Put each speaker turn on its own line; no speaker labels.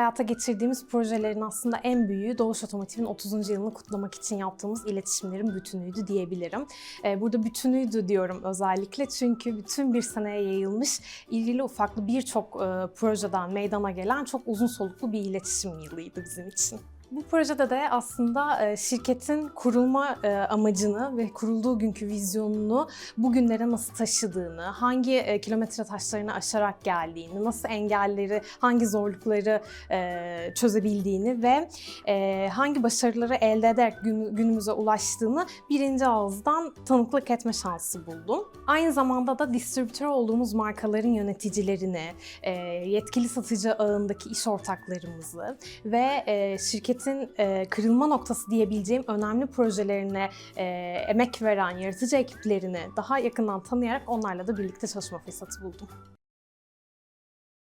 hayata geçirdiğimiz projelerin aslında en büyüğü Doğuş Otomotiv'in 30. yılını kutlamak için yaptığımız iletişimlerin bütünüydü diyebilirim. Ee, Burada bütünüydü diyorum özellikle çünkü bütün bir seneye yayılmış irili ufaklı birçok e, projeden meydana gelen çok uzun soluklu bir iletişim yılıydı bizim için. Bu projede de aslında e, şirketin kurulma e, amacını ve kurulduğu günkü vizyonunu bugünlere nasıl taşıdığını, hangi e, kilometre taşlarını aşarak geldiğini, nasıl engelleri, hangi zorlukları çözebildiğini ve hangi başarıları elde ederek gün- günümüze ulaştığını birinci ağızdan tanıklık etme şansı buldum. Aynı zamanda da distribütör olduğumuz markaların yöneticilerini, yetkili satıcı ağındaki iş ortaklarımızı ve e, şirketin e, kırılma noktası diyebileceğim önemli projelerine e, emek veren yaratıcı ekiplerini daha yakından tanıyarak onlarla da birlikte çalışma fırsatı buldum.